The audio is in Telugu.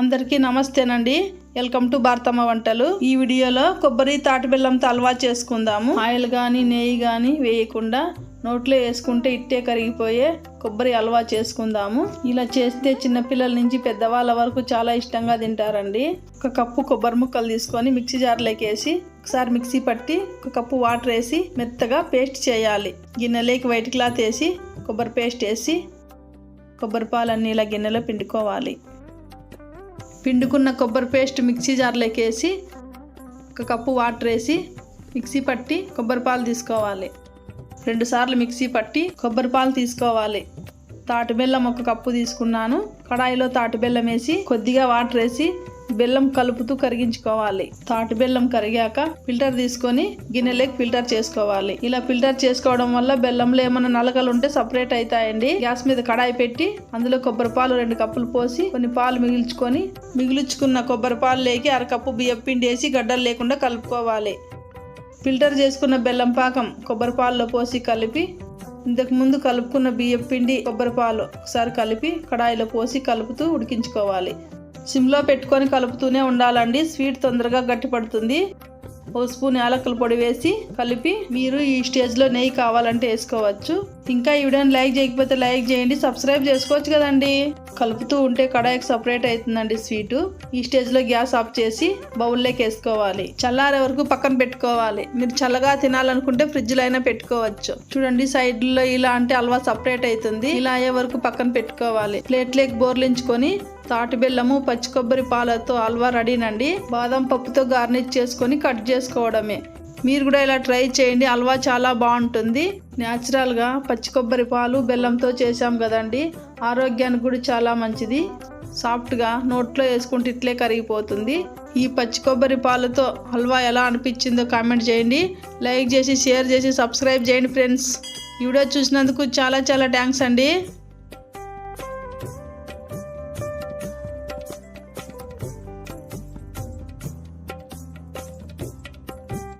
అందరికీ నమస్తేనండి. వెల్కమ్ టు భారతమ్మ వంటలు. ఈ వీడియోలో కొబ్బరి తాటి బెల్లంతో హల్వా చేసుకుందాము. ఆయిల్ కానీ నెయ్యి కానీ వేయకుండా నోట్లో వేసుకుంటే ఇట్టే కరిగిపోయే కొబ్బరి హల్వా చేసుకుందాము. ఇలా చేస్తే చిన్నపిల్లల నుంచి పెద్దవాళ్ళ వరకు చాలా ఇష్టంగా తింటారండి. ఒక కప్పు కొబ్బరి ముక్కలు తీసుకొని మిక్సీ జార్లోకి వేసి ఒకసారి మిక్సీ పట్టి ఒక కప్పు వాటర్ వేసి మెత్తగా పేస్ట్ చేయాలి. గిన్నెలోకి వైట్ క్లాత్ వేసి కొబ్బరి పేస్ట్ వేసి కొబ్బరి పాలన్నీ ఇలా గిన్నెలో పిండుకోవాలి. పిండుకున్న కొబ్బరి పేస్ట్ మిక్సీ జార్లోకి వేసి ఒక కప్పు వాటర్ వేసి మిక్సీ పట్టి కొబ్బరి పాలు తీసుకోవాలి. రెండుసార్లు మిక్సీ పట్టి కొబ్బరి పాలు తీసుకోవాలి. తాటి బెల్లం ఒక కప్పు తీసుకున్నాను. కడాయిలో తాటి బెల్లం వేసి కొద్దిగా వాటర్ వేసి బెల్లం కలుపుతూ కరిగించుకోవాలి. తాటి బెల్లం కరిగాక ఫిల్టర్ తీసుకొని గిన్నెలోకి ఫిల్టర్ చేసుకోవాలి. ఇలా ఫిల్టర్ చేసుకోవడం వల్ల బెల్లంలో ఏమైనా నలకలు ఉంటే సపరేట్ అవుతాయండి గ్యాస్ మీద కడాయి పెట్టి అందులో కొబ్బరి పాలు రెండు కప్పులు పోసి కొన్ని పాలు మిగిల్చుకొని మిగిల్చుకున్న కొబ్బరి పాలు లేకి అరకప్పు బియ్యం పిండి వేసి గడ్డలు లేకుండా కలుపుకోవాలి. ఫిల్టర్ చేసుకున్న బెల్లం పాకం కొబ్బరి పాలలో పోసి కలిపి ఇంతకు ముందు కలుపుకున్న బియ్యం పిండి కొబ్బరి పాలు ఒకసారి కలిపి కడాయిలో పోసి కలుపుతూ ఉడికించుకోవాలి. సిమ్లో పెట్టుకొని కలుపుతూనే ఉండాలండి. స్వీట్ తొందరగా గట్టిపడుతుంది. ఓ స్పూన్ యాలకుల పొడి వేసి కలిపి మీరు ఈ స్టేజ్లో నెయ్యి కావాలంటే వేసుకోవచ్చు. ఇంకా ఈ వీడియోని లైక్ చేయకపోతే లైక్ చేయండి. సబ్స్క్రైబ్ చేసుకోవచ్చు కదండి. కలుపుతూ ఉంటే కడాయికి సపరేట్ అవుతుందండి స్వీటు. ఈ స్టేజ్లో గ్యాస్ ఆఫ్ చేసి బౌల్లోకి వేసుకోవాలి. చల్లారే వరకు పక్కన పెట్టుకోవాలి. మీరు చల్లగా తినాలనుకుంటే ఫ్రిడ్జ్లో అయినా పెట్టుకోవచ్చు. చూడండి సైడ్లో ఇలా అంటే హల్వా సపరేట్ అవుతుంది. ఇలా అయ్యే వరకు పక్కన పెట్టుకోవాలి. ప్లేట్లోకి బోర్లించుకొని తాటి బెల్లము పచ్చి కొబ్బరి పాలతో హల్వా రెడీనండి. బాదం పప్పుతో గార్నిష్ చేసుకొని కట్ చేసుకోవడమే. మీరు కూడా ఇలా ట్రై చేయండి. హల్వా చాలా బాగుంటుంది. న్యాచురల్గా పచ్చి కొబ్బరి పాలు బెల్లంతో చేసాం కదండి. ఆరోగ్యానికి కూడా చాలా మంచిది. సాఫ్ట్గా నోట్లో వేసుకుంటే ఇట్లే కరిగిపోతుంది. ఈ పచ్చి కొబ్బరి పాలతో హల్వా ఎలా అనిపించిందో కామెంట్ చేయండి. లైక్ చేసి షేర్ చేసి సబ్స్క్రైబ్ చేయండి ఫ్రెండ్స్ ఈ వీడియో చూసినందుకు చాలా చాలా థ్యాంక్స్ అండి.